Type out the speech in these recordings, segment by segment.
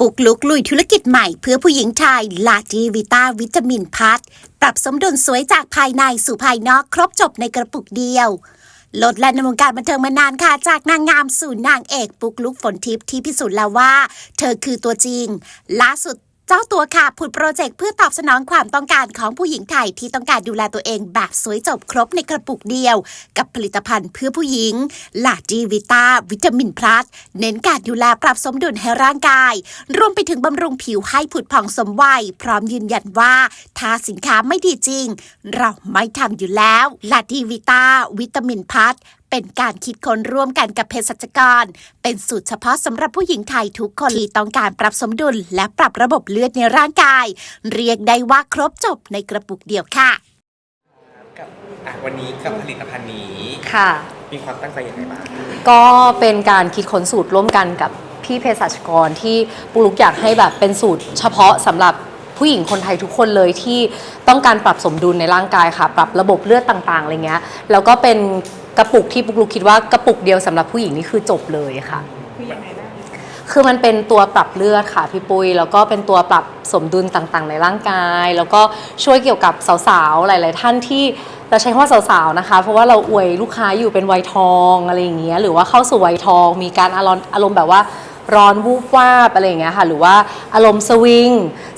ปุกลุกลุยธุรกิจใหม่เพื่อผู้หญิงไทยลาจีวิต้าวิตามินพัทปรับสมดุลสวยจากภายในสู่ภายนอกครบจบในกระปุกเดียวลดแล่นในวงการบันเทิงมานานค่ะ จากนางงามสู่นางเอกปุกลุกฝนทิพย์ที่พิสูจน์แล้วว่า เธอคือตัวจริงล่าสุด จ้าตัวค่ะผุดโปรเจกต์เพื่อตอบสนองความต้องการของผู้หญิงไทยที่ต้องการดูแลตัวเองแบบสวยจบครบในกระปุกเดียว กับผลิตภัณฑ์เพื่อผู้หญิงลาจีวิต้าวิตามินพลัสเน้นการดูแลปรับสมดุลให้ร่างกาย รวมไปถึงบำรุงผิวให้ผุดผ่องสมวัย พร้อมยืนยันว่า ถ้าสินค้าไม่ดีจริง เราไม่ทำอยู่แล้วลาจีวิต้าวิตามินพัทเป็นการคิดค้นร่วมกันกับเภสัชกร เป็นสูตรเฉพาะสำหรับผู้หญิงไทยทุกคนที่ต้องการปรับสมดุล และปรับระบบเลือดในร่างกาย เรียกได้ว่าครบจบในกระปุกเดียวค่ะ กับอะวันนี้กับผลิตภัณฑ์นี้ ค่ะ มีความตั้งใจอย่างไรบ้างก็เป็นการคิดค้นสูตรร่วมกันกับพี่เภสัชกรที่ปุลุกอยากให้แบบเป็นสูตรเฉพาะสำหรับผู้หญิงคนไทยทุกคนเลยที่ต้องการปรับสมดุลในร่างกายค่ะ ปรับระบบเลือดต่างๆอะไรเงี้ยแล้วก็เป็น กระปุกที่ปุกลุกคิดว่ากระปุกเดียวสำหรับผู้หญิงนี่คือจบเลยค่ะ คือมันเป็นตัวปรับเลือดค่ะพี่ปุ้ยแล้วก็เป็นตัวปรับสมดุลต่างๆ ในร่างกาย แล้วก็ช่วยเกี่ยวกับสาวๆหลาย ๆ ท่านที่เราใช้คำว่าสาวๆนะคะ เพราะว่าเราอวยลูกค้าอยู่เป็นวัยทองอะไรอย่างเงี้ยหรือว่าเข้าสู่วัยทอง มีการอารมณ์แบบว่า ร้อนวูบวาบอะไรอย่างเงี้ยค่ะ หรือว่าอารมณ์สวิง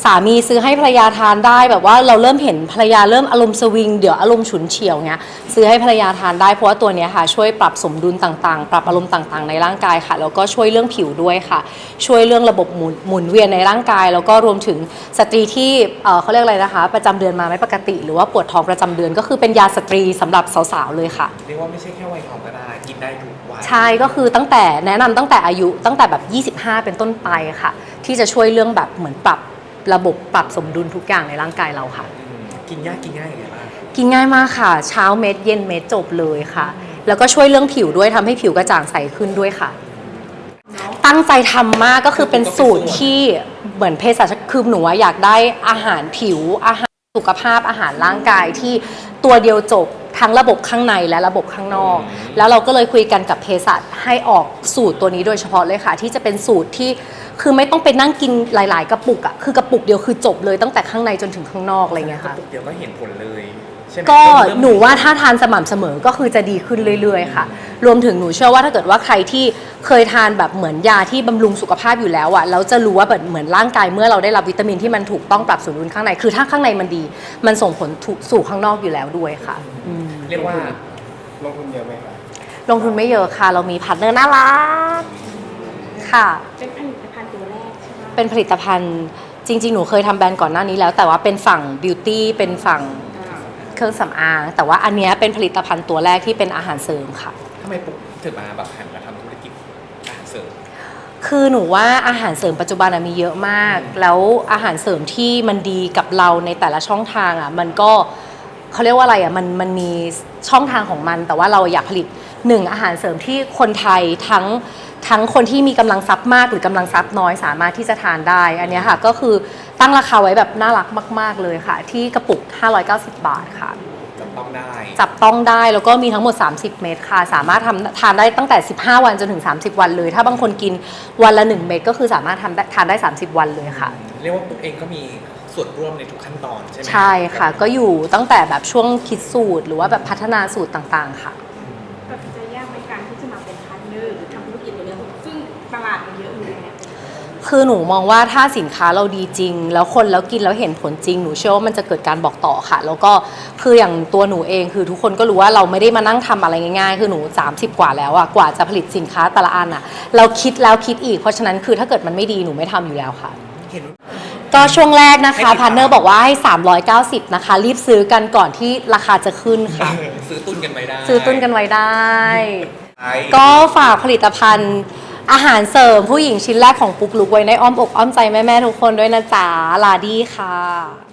สามีซื้อให้ภรรยาทานได้แบบว่าเราเริ่มเห็นภรรยาเริ่มอารมณ์สวิง เดี๋ยวอารมณ์ฉุนเฉียวเงี้ยซื้อให้ภรรยาทานได้เพราะว่าตัวเนี้ยค่ะ ช่วยปรับสมดุลต่างๆ ปรับอารมณ์ต่างๆ ในร่างกายค่ะ แล้วก็ช่วยเรื่องผิวด้วยค่ะ ช่วยเรื่องระบบหมุนหมุนเวียนในร่างกาย แล้วก็รวมถึงสตรีที่เเขาเรียกอะไรนะคะ ประจำเดือนมาไม่ปกติ หรือว่าปวดท้องประจำเดือนก็คือเป็นยาสตรีสำหรับสาวๆเลยค่ะเรียกว่าไม่ใช่แค่วัยทองก็ได้ กินได้ทุกวัยใช่ก็คือตั้งแต่แนะนำตั้งแต่อายุตั้งแต่แบบ 25 เป็นต้นไปค่ะ ที่จะช่วยเรื่องแบบเหมือนปรับระบบปรับสมดุลทุกอย่างในร่างกายเราค่ะ อืมกินยากกินง่ายอย่างไรบ้าง กินง่ายมากค่ะ เช้าเม็ดเย็นเม็ดจบเลยค่ะ แล้วก็ช่วยเรื่องผิวด้วยทำให้ผิวกระจ่างใสขึ้นด้วยค่ะ ตั้งใจทำมากก็คือเป็นสูตรที่เหมือนเภสัชคือหนูอะอยากได้อาหารผิวอาหารสุขภาพอาหารร่างกายที่ตัวเดียวจบ ทั้งระบบข้างในและระบบข้างนอก แล้วเราก็เลยคุยกันกับเภสัชให้ออกสูตรตัวนี้โดยเฉพาะเลยค่ะ ที่จะเป็นสูตรที่คือไม่ต้องไปนั่งกินหลาย ๆ กระปุกอะคือกระปุกเดียวคือจบเลยตั้งแต่ข้างในจนถึงข้างนอกอะไรเงี้ยค่ะ กระปุกเดียวก็เห็นผลเลย ใช่ไหมก็เริ่ม หนูว่าถ้าทานสม่ำเสมอก็คือจะดีขึ้นเรื่อยๆค่ะ รวมถึงหนูเชื่อว่าถ้าเกิดว่าใครที่เคยทานแบบเหมือนยาที่บำรุงสุขภาพอยู่แล้วอะแล้วจะรู้ว่าแบบเหมือนร่างกายเมื่อเราได้รับวิตามินที่มันถูกต้องปรับสมดุลข้างในคือถ้าข้างในมันดี มันส่งผลสู่ข้างนอกอยู่แล้วด้วยค่ะอืมเรียกว่าลงทุนเยอะไหมคะลงทุนไม่เยอะค่ะ เรามีพาร์ทเนอร์น่ารักค่ะ เป็นผลิตภัณฑ์ตัวแรกใช่ไหมเป็นผลิตภัณฑ์จริง ๆ หนูเคยทำแบรนด์ก่อนหน้านี้แล้ว แต่ว่าเป็นฝั่งบิวตี้เป็นฝั่ง เครื่องสำอาง แต่ว่าอันเนี้ยเป็นผลิตภัณฑ์ตัวแรกที่เป็นอาหารเสริมค่ะ ทำไมปุ๊บถึงมาแบบหันมาทำธุรกิจอาหารเสริม คือหนูว่าอาหารเสริมปัจจุบันอะมีเยอะมาก แล้วอาหารเสริมที่มันดีกับเราในแต่ละช่องทางอะมันก็เขาเรียกว่าอะไรอะมันมันมีช่องทางของมัน แต่ว่าเราอยากผลิต หนึ่งอาหารเสริมที่คนไทยทั้งทั้งคนที่มีกำลังทรัพย์มากหรือกำลังทรัพย์น้อยสามารถที่จะทานได้ อันเนี้ยค่ะก็คือตั้งราคาไว้แบบน่ารักมาก ๆ เลยค่ะ ที่กระปุก 590 บาทค่ะจะต้องได้จับต้องได้แล้วก็มีทั้งหมด 30 เม็ดค่ะ สามารถทำทานได้ตั้งแต่ 15 วันจนถึง 30 วันเลย ถ้าบางคนกินวันละ 1 เม็ดก็คือสามารถทำได้ทานได้ 30 วันเลยค่ะ เรียกว่าปุ๊บเองก็มีส่วนร่วมในทุกขั้นตอนใช่ไหมใช่ค่ะ ก็อยู่ตั้งแต่แบบช่วงคิดสูตร หรือว่าแบบพัฒนาสูตรต่างๆ ค่ะ คือหนูมองว่าถ้าสินค้าเราดีจริง แล้วคนแล้วกินแล้วเห็นผลจริงหนูเชื่อว่ามันจะเกิดการบอกต่อค่ะ แล้วก็คืออย่างตัวหนูเองคือทุกคนก็รู้ว่าเราไม่ได้มานั่งทำอะไรง่ายๆ คือหนู 30 กว่าแล้วอะกว่าจะผลิตสินค้าแต่ละอันอะเราคิดแล้วคิดอีกเพราะฉะนั้นคือถ้าเกิดมันไม่ดีหนูไม่ทำอยู่แล้วค่ะเห็นว่าก็ช่วงแรกนะให้คะกี่บาทพาร์ทเนอร์บอกว่าให้ 390 นะคะ รีบซื้อกันก่อนที่ราคาจะขึ้นค่ะ ซื้อตุ้นกันไปได้ซื้อตุ้นกันไว้ได้ใช่ก็ฝากผลิตภัณฑ์ อาหารเสริมผู้หญิงชิ้นแรกของปุ๊กลุกไว้ในอ้อมอกอ้อมใจแม่ ๆ ทุกคนด้วยนะจ๊ะลาดี้ค่ะ